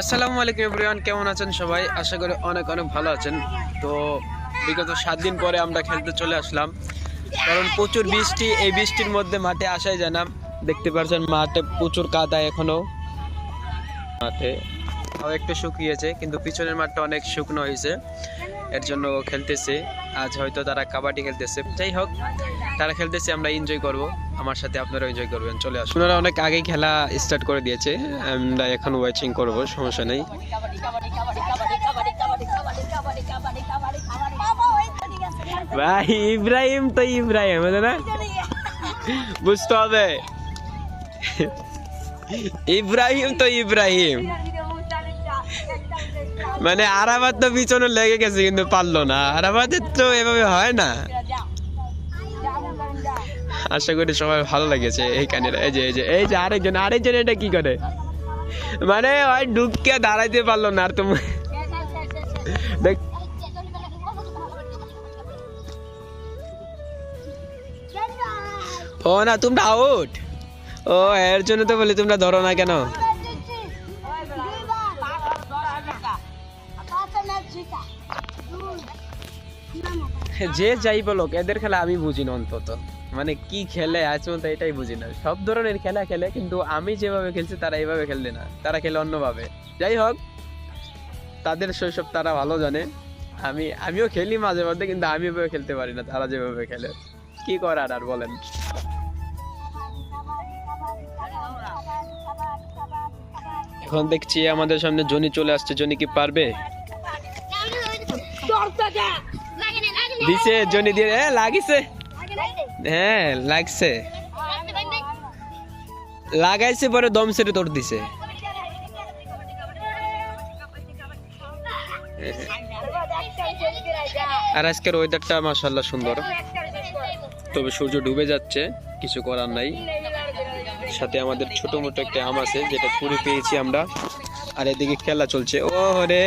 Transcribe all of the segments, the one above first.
আসসালামু আলাইকুম এভরিওয়ান, কেমন আছেন সবাই? আশা করি অনেক অনেক ভালো আছেন। তো বিগত সাত দিন পরে আমরা খেলতে চলে আসলাম। কারণ প্রচুর বৃষ্টি, এই বৃষ্টির মধ্যে মাঠে আসাই যায় না। দেখতে পাচ্ছেন মাঠে প্রচুর কাদা এখনও মাঠে তাও একটু শুকিয়েছে, কিন্তু পিছনের মাঠটা অনেক শুকনো হয়েছে। এর জন্য খেলতেছে। আজ হয়তো তারা কাবাডি খেলতেছে। যাই হোক, তারা খেলতেছে, আমরা এনজয় করব। আমার সাথে আপনারা এনজয় করবেন, চলে আসুন। ওনারা অনেক আগেই খেলা স্টার্ট করে দিয়েছে, আমরা এখন ওয়াচিং করব, সমস্যা নেই। ভাই, ইব্রাহিম তো ইব্রাহিম না? বুঝতে হবে। ইব্রাহিম তো ইব্রাহিম। মানে আরাবাদ তো পিছনে লেগে গেছে, কিন্তু পারল না। আরাবাদের তো এভাবে হয় না। আশা করি সবাই ভালো লেগেছে এই এই যে এই যে এই যে আরেকজন আরেকজন এটা কি করে? মানে ওই ডুবকে দাঁড়াইতে পারল না আর তুমি দেখ। ও না, তোমরা আউট ও, এর জন্য তো বলি তোমরা ধরো না কেন? যে যাই বলুক, এদের খেলা আমি বুঝি না অন্তত। মানে কি খেলে, আজ পর্যন্ত এটাই বুঝি না। সব ধরনের খেলা খেলে, কিন্তু আমি যেভাবে খেলছি, তারা এইভাবে খেললে না। তারা খেলে অন্যভাবে। যাই হোক, তাদের শৈশব তারা ভালো জানে। আমি, আমিও খেলি মাঝে মধ্যে, কিন্তু আমি এভাবে খেলতে পারি না, তারা যেভাবে খেলে। কি করার আর বলেন? এখন দেখছি আমাদের সামনে জনি চলে আসছে। জনি কি পারবে? দিছে, জনি দিয়ে লাগিছে। হ্যাঁ লাগছে। লাগাইছে পরে দম সেরে তোর দিছে। আর আজকের ওয়েদারটা মাশাল্লাহ সুন্দর। তবে সূর্য ডুবে যাচ্ছে, কিছু করার নাই। সাথে আমাদের ছোট মোটো একটা আম আছে, যেটা কুড়ি পেয়েছি আমরা। আর এদিকে খেলা চলছে। ও রে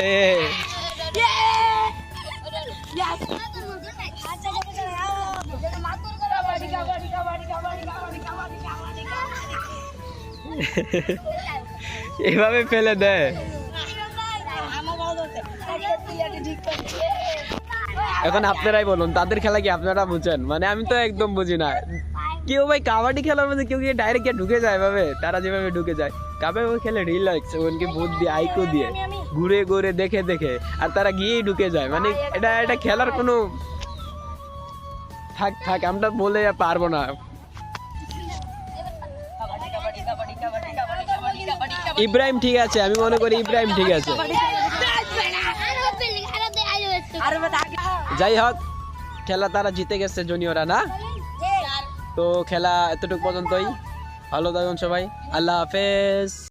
এভাবে ফেলে দেয়। এখন আপনারাই বলুন, তাদের খেলা কি আপনারা বুঝেন? মানে আমি তো একদম বুঝি না। কেউ ভাই কাবাডি খেলার মধ্যে কেউ গিয়ে ডাইরেক্ট গিয়ে ঢুকে যায় ভাবে তারা যেভাবে ঢুকে যায়। কাবাডি খেলে রিল্যাক্স ওনকে বুদ্ধি আইকো দিয়ে। ঘুরে ঘুরে দেখে দেখে। আর তারা গিয়েই ঢুকে যায়। মানে এটা এটা খেলার কোনো থাক থাক, আমরা বলে পারব না। ইব্রাহিম ঠিক আছে, আমি মনে করি ইব্রাহিম ঠিক আছে। যাই হোক, খেলা তারা জিতে গেছে জুনিয়ররা, না? তো খেলা এতটুকু পর্যন্তই। ভালো থাকুন সবাই। আল্লাহ হাফেজ।